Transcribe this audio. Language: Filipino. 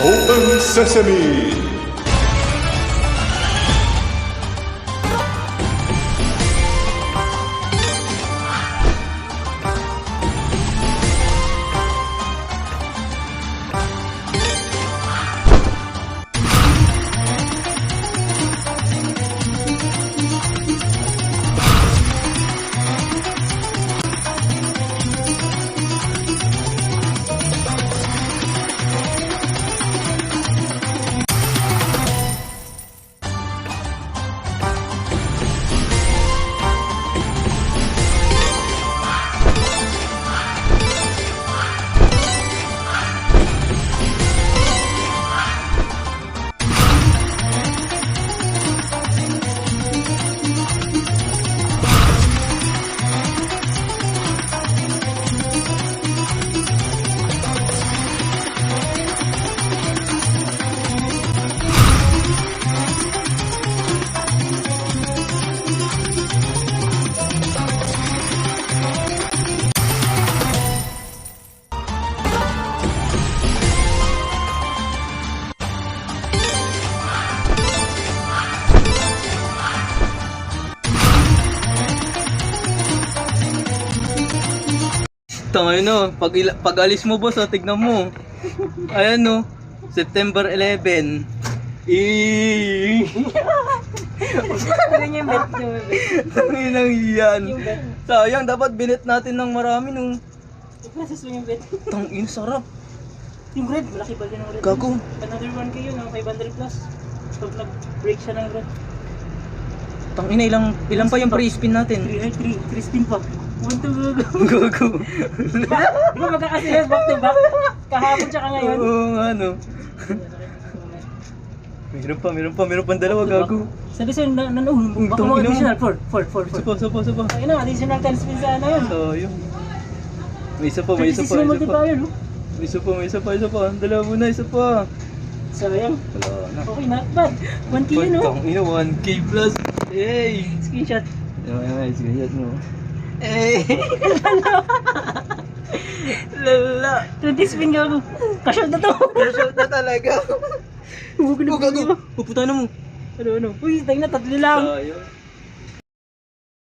Open Sesame. Tangay no, pag, pag alis mo boss, oh, tignan mo. Ayan no, September 11. Eh, Ano niya yung bet niyo? Yan. Sayang, dapat binet natin ng marami nung Process mo yung bet. tangin sarap. Yung red, malaki ba din ang red? Gago. Another one kayo, ng 500 plus. Pag nag-break siya ng red. Tangina ilang ilang pa yung pre-spin natin. 3 ay 3, 3 spin pa. 1 to go. Gago. Di ba magkakasilas back to back? Kahapon tsaka ngayon. Oo nga no. Meron pa, meron pa, meron pa dalawa gago. Sabi sa'yo, na, na, uh, baka tangina mga mo. additional 4, 4, 4, Isa pa, isa pa, isa pa. Ayun na, additional 10 spin sa ano yun. Sayang. May isa pa, may isa 36 pa, na isa pa. multiplier, no? May isa pa, may isa pa, isa pa. Dalawa muna, isa pa. Sayang. Wala na. Okay, not bad. 1k yun, no? Tangina, 1k plus. Hey! Screenshot. Ay, ay, screenshot mo. Eh! Lala! 20 spin gago. Cash out na to. Cash out na talaga. Huwag na Oh, gago! Puputa na mo. Ano, ano? Uy, tayo na, tatlo lang. Sayang.